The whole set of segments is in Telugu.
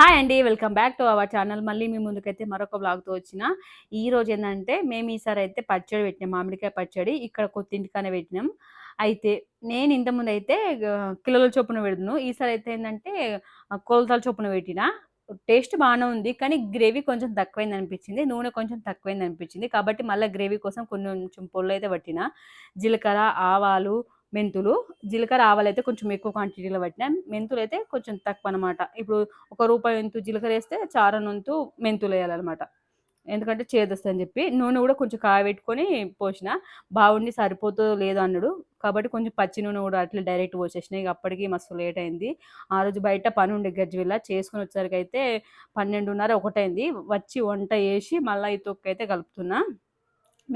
హాయ్ అండి welcome back to our channel మళ్ళీ మీ ముందుకైతే మరొక బ్లాగ్తో వచ్చిన. ఈ రోజు ఏంటంటే మేము ఈసారి అయితే పచ్చడి పెట్టినాం మామిడికాయ పచ్చడి. ఇక్కడ కొత్తింటికానే పెట్టినాం. అయితే నేను ఇంతకుముందు అయితే కిలోల చొప్పున పెడుతున్నాను ఈసారి అయితే ఏంటంటే కొలతల చొప్పున పెట్టిన. టేస్ట్ బాగానే ఉంది కానీ గ్రేవీ కొంచెం తక్కువైంది అనిపించింది. నూనె కొంచెం తక్కువైంది అనిపించింది. కాబట్టి మళ్ళీ గ్రేవీ కోసం కొంచెం పొల్లు అయితే పట్టిన. జీలకర్ర ఆవాలు మెంతులు. జీలకర్ర ఆవాలు అయితే కొంచెం ఎక్కువ క్వాంటిటీలో పట్టినా మెంతులు అయితే కొంచెం తక్కువ అనమాట ఇప్పుడు ఒక రూపాయి వంతు జీలకర్ర వేస్తే చారనొంతు మెంతులు వేయాలన్నమాట. ఎందుకంటే చేదొస్తుంది అని చెప్పి. నూనె కూడా కొంచెం కాయబెట్టుకొని పోసిన. బాగుండి సరిపోతుందో లేదో అన్నాడు. కాబట్టి కొంచెం పచ్చి నూనె కూడా అట్లా డైరెక్ట్ పోసేసినాయి అప్పటికి మస్తు లేట్ అయింది. ఆ రోజు బయట పని ఉండే గజ్జివిల్ల చేసుకుని వచ్చేసరికి అయితే పన్నెండున్నర ఒకటైంది. వచ్చి వంట వేసి మళ్ళీ ఈ తొక్క అయితే కలుపుతున్నా.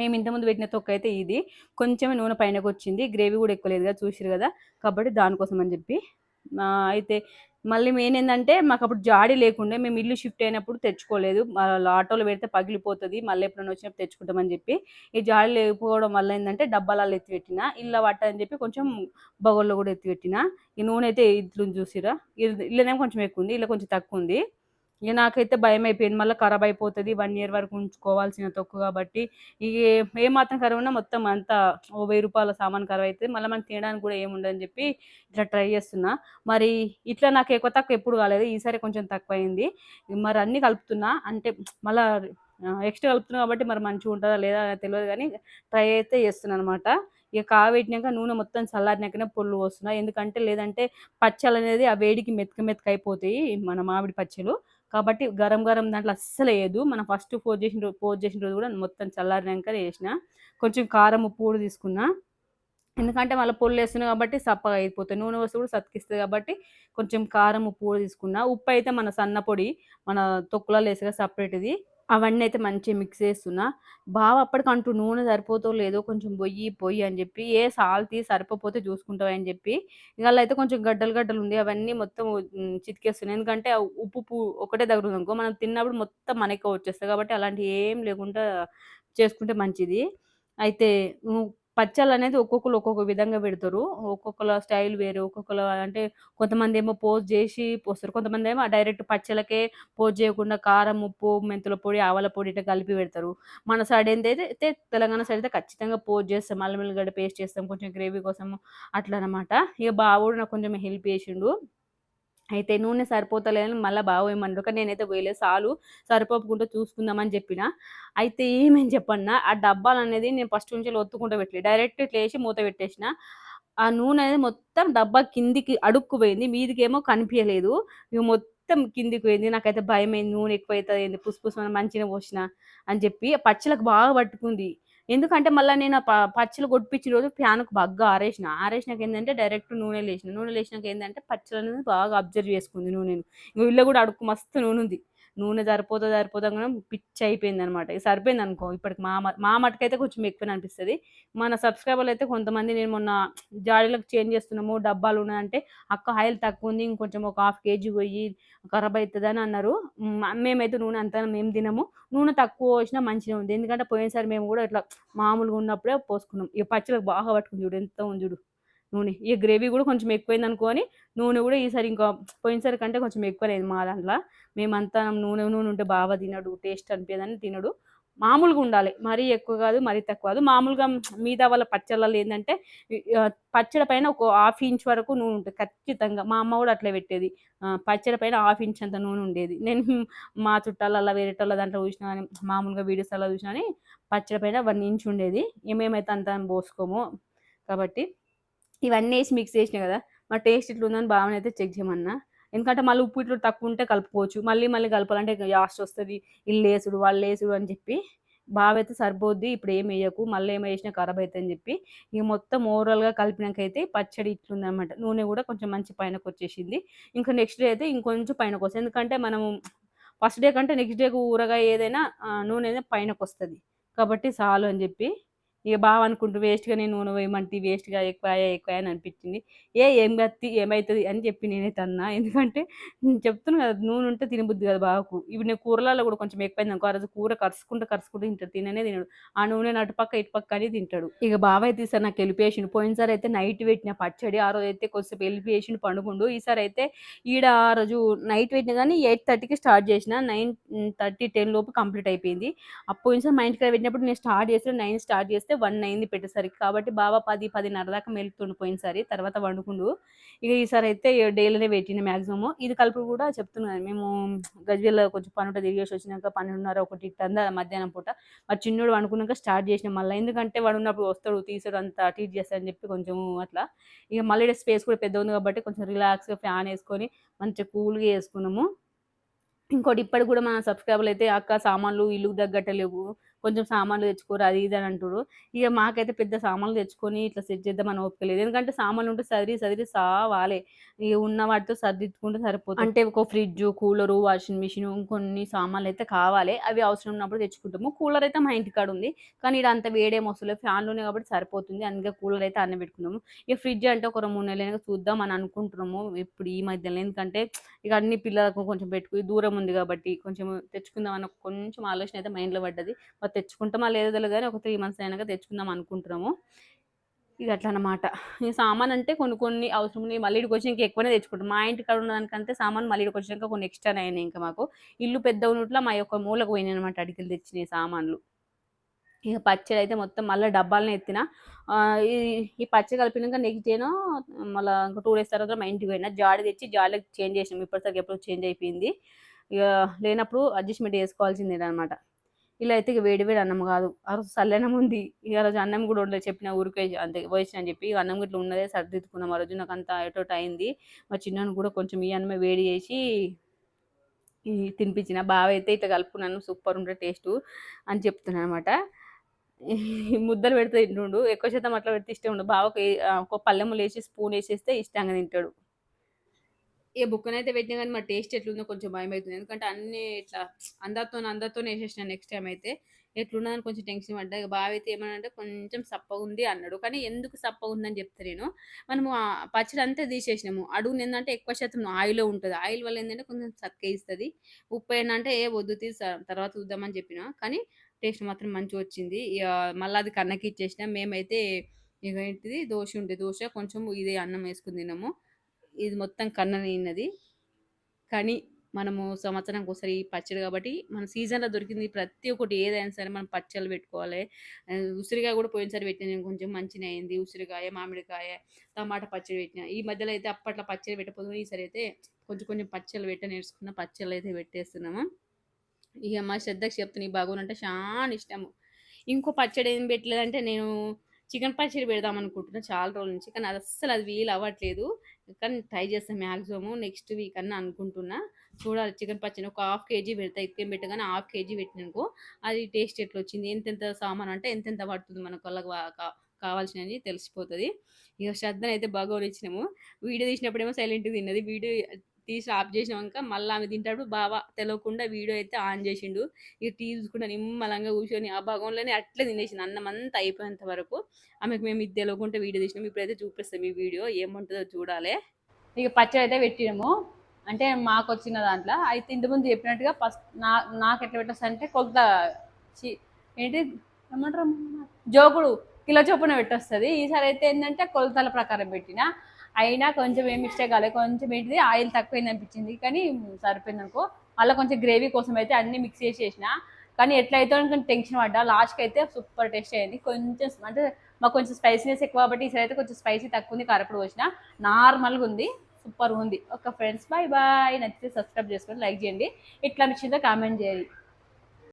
మేము ఇంతకుముందు పెట్టిన తొక్క అయితే ఇది. కొంచెమే నూనె పైనకి వచ్చింది గ్రేవీ కూడా ఎక్కువ లేదు కదా చూసిరు కదా. కాబట్టి దానికోసం అని చెప్పి. అయితే మళ్ళీ మెయిన్ ఏంటంటే మాకు అప్పుడు జాడీ లేకుండే మేము ఇల్లు షిఫ్ట్ అయినప్పుడు తెచ్చుకోలేదు. మళ్ళీ ఆటోలో పెడితే పగిలిపోతుంది. మళ్ళీ ఎప్పుడైనా వచ్చినప్పుడు తెచ్చుకుంటామని చెప్పి. ఈ జాడీ లేకపోవడం వల్ల ఏంటంటే డబ్బాలలో ఎత్తి పెట్టిన ఇల్లు పట్టదని చెప్పి కొంచెం బగోల్లో కూడా ఎత్తి పెట్టిన. ఈ నూనె అయితే ఇట్లు చూసిరా ఇల్లునేమో కొంచెం ఎక్కువ ఉంది. ఇలా కొంచెం తక్కువ ఉంది. ఇక నాకైతే భయం అయిపోయింది మళ్ళీ ఖరాబ్ అయిపోతుంది వన్ ఇయర్ వరకు ఉంచుకోవాల్సిన తొక్కు కాబట్టి ఇక ఏ మాత్రం ఖరాబ్ ఉన్నా మొత్తం అంతా ఓ వెయ్యి రూపాయల సామాన్ ఖరాబ్ అవుతుంది మళ్ళీ మనకి తినడానికి కూడా ఏముండదని చెప్పి ఇట్లా ట్రై చేస్తున్నా. మరి ఇట్లా నాకు ఎక్కువ తక్కువ ఎప్పుడు కాలేదు. ఈసారి కొంచెం తక్కువ అయింది మరి అన్నీ కలుపుతున్నా. అంటే మళ్ళీ ఎక్స్ట్రా కలుపుతున్నా కాబట్టి మరి మంచిగా ఉంటుందా లేదా తెలియదు కానీ ట్రై అయితే చేస్తున్నాను అనమాట ఇక కాగబెట్టినాక నూనె మొత్తం చల్లారినాకనే పొల్లు పోస్తున్నా. ఎందుకంటే లేదంటే పచ్చలు అనేది ఆ వేడికి మెతక మెతక అయిపోతాయి మన మామిడి పచ్చలు కాబట్టి గరం గరం దాంట్లో అస్సలు వేయదు మనం ఫస్ట్ పోజ్ చేసిన రోజు పోజ్ చేసిన రోజు కూడా మొత్తం చల్లారినాక వేసిన. కొంచెం కారం ఉప్పు కూడా తీసుకున్నా. ఎందుకంటే మళ్ళీ పొల్లు వేస్తున్నాయి కాబట్టి సప్పగా అయిపోతుంది నూనె వస్తే కూడా సతికిస్తుంది కాబట్టి కొంచెం కారం ఉప్పు కూడా తీసుకున్నా. ఉప్పు అయితే మన సన్న పొడి మన తొక్కులలో వేసుగా సపరేట్ది అవన్నీ అయితే మంచిగా మిక్స్ చేస్తున్నా. బావ అప్పటికంటూ నూనె సరిపోతో లేదో కొంచెం పొయ్యి పొయ్యి అని చెప్పి ఏ సాల్తీ సరిపోతే చూసుకుంటావు అని చెప్పి ఇవాళ అయితే కొంచెం గడ్డలు గడ్డలు ఉంది అవన్నీ మొత్తం చితికేస్తున్నాయి. ఎందుకంటే ఉప్పు ఒకటే దగ్గర ఉంది అనుకో మనం తిన్నప్పుడు మొత్తం మనకే వచ్చేస్తుంది కాబట్టి అలాంటి ఏం లేకుండా చేసుకుంటే మంచిది. అయితే పచ్చళ్ళు అనేది ఒక్కొక్కరు ఒక్కొక్క విధంగా పెడతారు. ఒక్కొక్కల స్టైల్ వేరు. ఒక్కొక్కరు అంటే కొంతమంది ఏమో పోస్ట్ చేసి పోస్తారు. కొంతమంది ఏమో డైరెక్ట్ పచ్చళ్ళకే పోస్ట్ చేయకుండా కారం ఉప్పు మెంతుల పొడి ఆవాల పొడి ఇట్లా కలిపి పెడతారు. మన సైడ్ ఏంటైతే అయితే తెలంగాణ సైడ్ అయితే ఖచ్చితంగా పోస్ట్ చేస్తాం. అల్లం వెల్లిగడ్డ పేస్ట్ చేస్తాం. కొంచెం గ్రేవీ కోసం అట్లా అనమాట ఇక బావుడు నాకు కొంచెం హెల్ప్ చేసిండు. అయితే నూనె సరిపోతలేదని మళ్ళీ బావ ఏమన్నాడు కానీ నేనైతే పోయలేదు చాలు సరిపోకుండా చూసుకుందామని చెప్పిన. అయితే ఏమేమి చెప్పన్నా ఆ డబ్బాలు అనేది నేను ఫస్ట్ నుంచి ఒత్తుకుంటూ పెట్టలేదు డైరెక్ట్ ఇట్లా వేసి మూత పెట్టేసిన. ఆ నూనె అనేది మొత్తం డబ్బా కిందికి అడుక్కుపోయింది మీదికేమో కనిపించలేదు ఇక మొత్తం కిందికి పోయింది నాకైతే భయం అయింది నూనె ఎక్కువ అవుతుంది పుసు పుసు మంచిగా పోసిన అని చెప్పి పచ్చలకు బాగా పట్టుకుంది. ఎందుకంటే మళ్ళీ నేను ప- పచ్చలు కొట్టించిన రోజు ఫ్యాన్కు బాగా ఆరేసిన. ఆరేసినాక ఏంటంటే డైరెక్ట్ నూనె లేచిన నూనె లేచినాక ఏంటంటే పచ్చలు అనేది బాగా అబ్జర్వ్ చేసుకుంది నూనెను. ఇంకా ఇల్లు కూడా అడుక్కు మస్తు నూనె ఉంది నూనె సరిపోతా సరిపోతా కూడా పిచ్చి అయిపోయింది అనమాట సరిపోయింది అనుకో ఇప్పటికి మా మా మటుకైతే కొంచెం ఎక్కువ అనిపిస్తుంది. మన సబ్స్క్రైబర్లు అయితే కొంతమంది నేను మొన్న జాడీలకు చేంజ్ చేస్తున్నాము డబ్బాలు ఉన్నాయంటే అక్క ఆయిల్ తక్కువ ఉంది ఇంకొంచెం ఒక హాఫ్ కేజీ పోయి ఖరాబ్ అవుతుంది అని అన్నారు. మేమైతే నూనె అంతా మేము తినము. నూనె తక్కువ వచ్చినా మంచిగా ఉంది. ఎందుకంటే పోయినసారి మేము కూడా ఇట్లా మామూలుగా ఉన్నప్పుడే పోసుకున్నాం. ఇక పచ్చలకు బాగా పట్టుకుని చూడు ఎంత ఉంది చూడు. నూనె. ఈ గ్రేవీ కూడా కొంచెం ఎక్కువైంది అనుకోని నూనె కూడా ఈసారి ఇంకా పోయినసారి కంటే కొంచెం ఎక్కువలేదు మా దాంట్లో. మేమంతా నూనె నూనె ఉంటే బాగా తినడు టేస్ట్ అనిపించదని తినడు. మామూలుగా ఉండాలి. మరీ ఎక్కువ కాదు మరీ తక్కువ కాదు. మామూలుగా మిగతా వాళ్ళ పచ్చళ్ళలో ఏంటంటే పచ్చడి పైన ఒక హాఫ్ ఇంచ్ వరకు నూనె ఉంటుంది ఖచ్చితంగా. మా అమ్మ కూడా అట్లే పెట్టేది. పచ్చడి పైన హాఫ్ ఇంచ్ అంత నూనె ఉండేది. నేను మా చుట్టాలల్లో వేరేటోళ్ళ దాంట్లో చూసినా కానీ మామూలుగా వీడియోస్ అలా చూసినా కానీ పచ్చడి పైన వన్ ఇంచ్ ఉండేది. ఏమేమైతే అంత పోసుకోము. కాబట్టి ఇవన్నీ వేసి మిక్స్ చేసినాయి కదా మా టేస్ట్ ఇట్లా ఉందని బాగా అయితే చెక్ చేయమన్నా. ఎందుకంటే మళ్ళీ ఉప్పు ఇట్లా తక్కువ ఉంటే కలుపుకోవచ్చు. మళ్ళీ మళ్ళీ కలపాలంటే యాస్ట్ వస్తుంది. ఇల్లు వేసుడు వాళ్ళు వేసుడు అని చెప్పి బాగా అయితే సరిపోద్ది. ఇప్పుడు ఏం వేయకు మళ్ళీ ఏం వేసినా ఖరాబ్ అవుతుంది అని చెప్పి ఇక మొత్తం ఓవరాల్గా కలిపినాకైతే పచ్చడి ఇట్లుందనమాట నూనె కూడా కొంచెం మంచి పైనకు వచ్చేసింది. ఇంకా నెక్స్ట్ డే అయితే ఇంకొంచెం పైనకు వస్తుంది. ఎందుకంటే మనము ఫస్ట్ డే కంటే నెక్స్ట్ డేకు ఊరగా ఏదైనా నూనె అయితే పైనకు వస్తుంది. కాబట్టి చాలు అని చెప్పి ఇక బాగా అనుకుంటూ వేస్ట్గా నేను నూనె వేయమంటే వేస్ట్గా ఎక్కువ ఎక్కువ అని అనిపించింది. ఏ ఏం కత్తి ఏమవుతుంది అని చెప్పి నేనైతే అన్నా ఎందుకంటే నేను చెప్తున్నాను కదా నూనె ఉంటే తినబుద్ది కదా బావకు. ఇప్పుడు నేను కూరలలో కూడా కొంచెం ఎక్కువైంది అనుకో ఆ రోజు కూర కరుచుకుంటూ కరుచుకుంటూ తింటాడు. తిననే తినడు. ఆ నూనె అటుపక్క ఇటుపక్క అని తింటాడు. ఇక బావ అయితే ఈసారి నాకు వెళ్ళిపోయేసిండు పోయినసారి అయితే నైట్ పెట్టిన పచ్చడి ఆ రోజు అయితే కొద్దిసేపు వెళ్ళిపోయేసిండు పండుకుండు. ఈసారి అయితే ఈడ ఆ రోజు నైట్ పెట్టిన కానీ ఎయిట్ థర్టీకి స్టార్ట్ చేసిన. నైన్ థర్టీ టెన్ లోపు కంప్లీట్ అయిపోయింది. అప్పుడు పోయినసారి మా ఇంటికి పెట్టినప్పుడు నేను స్టార్ట్ చేసిన నైన్ స్టార్ట్ చేస్తే వన్ అయింది పెట్టేసరికి. కాబట్టి బాబా పది పదిన్నర దాకా మెలుతుండి పోయినసారి. తర్వాత వండుకుండు. ఇక ఈసారి అయితే డైలీనే పెట్టిన మ్యాక్సిమం ఇది కలుపు కూడా చెప్తున్నాను మేము గజ్వేల్లో కొంచెం పనుట తిరిగేసి వచ్చినాక పన్నెండున్నర ఒకటి అందా మధ్యాహ్నం పూట. మా చిన్నోడు వండుకున్నాక స్టార్ట్ చేసిన మళ్ళీ. ఎందుకంటే వాడు ఉన్నప్పుడు వస్తాడు తీసాడు అంత ట్రీట్ చేస్తాడని చెప్పి కొంచెం అట్లా. ఇక మళ్ళీ స్పేస్ కూడా పెద్ద ఉంది కాబట్టి కొంచెం రిలాక్స్గా ఫ్యాన్ వేసుకొని మంచిగా కూల్గా వేసుకున్నాము ఇంకోటి ఇప్పటికి కూడా మన సబ్స్క్రైబర్లు అయితే అక్క సామాన్లు ఇల్లు తగ్గట్ట లేవు. కొంచెం సామాన్లు తెచ్చుకోరు అది ఇది అని అంటారు ఇక మాకైతే పెద్ద సామాన్లు తెచ్చుకొని ఇట్లా సెట్ చేద్దామని ఓపిక లేదు. ఎందుకంటే సామాన్లు ఉంటే సదిరి సదిరి సావాలే ఇక ఉన్న వాటితో సర్దిద్దుకుంటే సరిపోతుంది. అంటే ఒక ఫ్రిడ్జ్ కూలరు వాషింగ్ మిషన్ కొన్ని సామాన్లు అయితే కావాలి. అవి అవసరం ఉన్నప్పుడు తెచ్చుకుంటాము. కూలర్ అయితే మా ఇంటికాడ ఉంది. కానీ ఇక్కడ అంత వేడేం వస్తుంది ఫ్యాన్లోనే కాబట్టి సరిపోతుంది. అందుకే కూలర్ అయితే అన్న పెట్టుకున్నాము. ఇక ఫ్రిడ్జ్ అంటే ఒక మూడు నెలలు చూద్దాం అని అనుకుంటున్నాము. ఇప్పుడు ఈ మధ్యలో ఎందుకంటే ఇక అన్ని పిల్లలకు కొంచెం పెట్టుకుని దూరం ఉంది కాబట్టి కొంచెం తెచ్చుకుందాం అన్న కొంచెం ఆలోచన అయితే మైండ్లో పడ్డది. తెచ్చుకుంటామా లేదో తెలియదు కానీ ఒక త్రీ మంత్స్ అయినాక తెచ్చుకుందాం అనుకుంటున్నాము. ఇక అట్లా అనమాట ఈ సామాన్ అంటే కొన్ని కొన్ని అవసరం ఉన్నాయి. మళ్ళీ ఇక్కడికి వచ్చి ఇంకా ఎక్కువనే తెచ్చుకుంటాం. మా ఇంటి కాడ ఉన్నదానికంటే సామాన్ మళ్ళీ ఇక్కడికి వచ్చినాక కొన్ని ఎక్స్ట్రా అయినాయి ఇంకా మాకు. ఇల్లు పెద్ద ఉన్నట్ల మా యొక్క మూలకు పోయినాయి అనమాట అడిగిలు తెచ్చినాయి సామాన్లు. ఇక పచ్చడి అయితే మొత్తం మళ్ళీ డబ్బాలనే ఎత్తిన. ఈ ఈ పచ్చడి కలిపినాక నెక్స్ట్ డేనో మళ్ళీ ఇంకా టూ డేస్ తర్వాత మా ఇంటికి పోయినా. జాడి తెచ్చి జాడీకి చేంజ్ చేసినాం. ఇప్పటిసరికి ఎప్పుడు చేంజ్ అయిపోయింది. ఇక లేనప్పుడు అడ్జస్ట్మెంట్ చేసుకోవాల్సిందే అనమాట ఇలా అయితే వేడి వేడి అన్నం కాదు. ఆ రోజు చల్లనం ఉంది. ఇక రోజు అన్నం కూడా ఉండలేదు చెప్పిన ఊరికే అంతే పోయిన అని చెప్పి అన్నం ఇట్లా ఉన్నదే సర్దిద్దుకున్నాం ఆ రోజు నాకు అంత ఎటోట అయింది. మా చిన్నను కూడా కొంచెం ఈ అన్నమే వేడి చేసి తినిపించిన. బాగా అయితే ఇట్లా కలుపుకున్నాను. సూపర్ ఉండే టేస్ట్ అని చెప్తున్నాను అనమాట ముద్దలు పెడితే తింటుండు. ఎక్కువ శాతం అట్లా పెడితే ఇష్టం ఉండు బావకి ఒక పల్లెములు వేసి స్పూన్ వేసేస్తే ఇష్టంగా తింటాడు. ఏ బుక్కనైతే పెట్టినా కానీ మా టేస్ట్ ఎట్లుందో కొంచెం భయం అవుతుంది ఎందుకంటే అన్ని ఇట్లా అందరితో అందరితో వేసేసిన నెక్స్ట్ టైం అయితే ఎట్లున్నదని కొంచెం టెన్షన్ పడ్డా. ఇక అయితే అయితే ఏమనంటే కొంచెం సప్పగా ఉంది అన్నాడు. కానీ ఎందుకు సప్పగా ఉందని చెప్తే నేను. మనము పచ్చడి అంతా తీసేసినాము. అడుగు ఏంటంటే ఎక్కువ శాతం ఆయిల్ ఉంటుంది. ఆయిల్ వల్ల ఏంటంటే కొంచెం సక్క ఇస్తుంది. ఉప్పు ఏంటంటే ఏ వద్దు తీసి తర్వాత చూద్దామని చెప్పిన. కానీ టేస్ట్ మాత్రం మంచిగా వచ్చింది. మళ్ళీ అది కన్నకి ఇచ్చేసిన. మేమైతే ఇక ఏంటిది దోశ ఉంటే దోశ కొంచెం ఇదే అన్నం వేసుకుని తిన్నాము. ఇది మొత్తం కన్ననైనది కానీ మనము సంవత్సరానికి ఒకసారి పచ్చడి కాబట్టి మన సీజన్లో దొరికింది ప్రతి ఒక్కటి ఏదైనా సరే మనం పచ్చళ్ళు పెట్టుకోవాలి. ఉసిరికాయ కూడా పోయినసారి పెట్టిన కొంచెం మంచిగా అయింది. ఉసిరికాయ మామిడికాయ టమాటా పచ్చడి పెట్టిన. ఈ మధ్యలో అయితే అప్పట్లో పచ్చడి పెట్టకపోతే ఈసారి అయితే కొంచెం కొంచెం పచ్చళ్ళు పెట్ట నేర్చుకున్న పచ్చళ్ళు అయితే పెట్టేస్తున్నాము. ఇక మా శ్రద్ధకి చెప్తున్నా ఈ బాగునంటే చాలా ఇష్టము. ఇంకో పచ్చడి ఏం పెట్టలేదంటే నేను చికెన్ పచ్చడి పెడదాం అనుకుంటున్నా చాలా రోజుల నుంచి కానీ అది అస్సలు అది వీలు అవ్వట్లేదు. కానీ ట్రై చేస్తాను మ్యాక్సిమము నెక్స్ట్ వీక్ అన్న అనుకుంటున్నా. చూడాలి చికెన్ పచ్చడి ఒక హాఫ్ కేజీ పెడతా ఎక్కువ పెట్టగానే హాఫ్ కేజీ పెట్టిననుకో అది టేస్ట్ ఎట్లా వచ్చింది ఎంతెంత సామాన్ అంటే ఎంతెంత పడుతుంది మనకు వాళ్ళకి కావాల్సినవి తెలిసిపోతుంది. ఇక శ్రద్ధను అయితే బాగా ఇచ్చినాము. వీడియో తీసినప్పుడేమో సైలెంట్గా తిన్నది వీడియో తీసి ఆఫ్ చేసినాక మళ్ళీ ఆమె తింటాడు బాబా తెలియకుండా వీడియో అయితే ఆన్ చేసిండు. ఇక టీ చూసుకుంటా నిమ్మలంగా కూర్చొని ఆ భాగంలోనే అట్లే తినేసింది అన్నం అంతా అయిపోయేంత వరకు ఆమెకు మేము ఇది తెలియకుండా వీడియో తీసినాము ఇప్పుడైతే చూపిస్తాం ఈ వీడియో ఏముంటుందో చూడాలి. ఇక పచ్చడి అయితే పెట్టినాము. అంటే మాకు వచ్చిన దాంట్లో. అయితే ఇంతకుముందు చెప్పినట్టుగా ఫస్ట్ నా నాకు ఎట్లా పెట్టచ్చు అంటే కొంత ఏంటి? ఏమంటారు జోగుడు కిలో చొప్పున పెట్టొస్తుంది. ఈసారి అయితే ఏంటంటే కొలతల ప్రకారం పెట్టిన. అయినా కొంచెం ఏం మిస్టేక్ కాలేదు. కొంచెం ఏంటిది ఆయిల్ తక్కువైంది అనిపించింది. కానీ సరిపోయింది అనుకో. మళ్ళీ కొంచెం గ్రేవీ కోసం అయితే అన్ని మిక్స్ చేసి చేసిన. కానీ ఎట్లయితే కొంచెం టెన్షన్ పడ్డా. లాస్ట్కి అయితే సూపర్ టేస్ట్ అయింది. కొంచెం అంటే మాకు కొంచెం స్పైసీనెస్ ఎక్కువ కాబట్టి ఈసారి అయితే కొంచెం స్పైసీ తక్కువ ఉంది కారప్పుడు వచ్చిన నార్మల్గా ఉంది. సూపర్ ఉంది. ఒక ఫ్రెండ్స్ బాయ్ బాయ్ నచ్చితే సబ్స్క్రైబ్ చేసుకొని లైక్ చేయండి. ఇట్లా నచ్చిందో కామెంట్ చేయండి.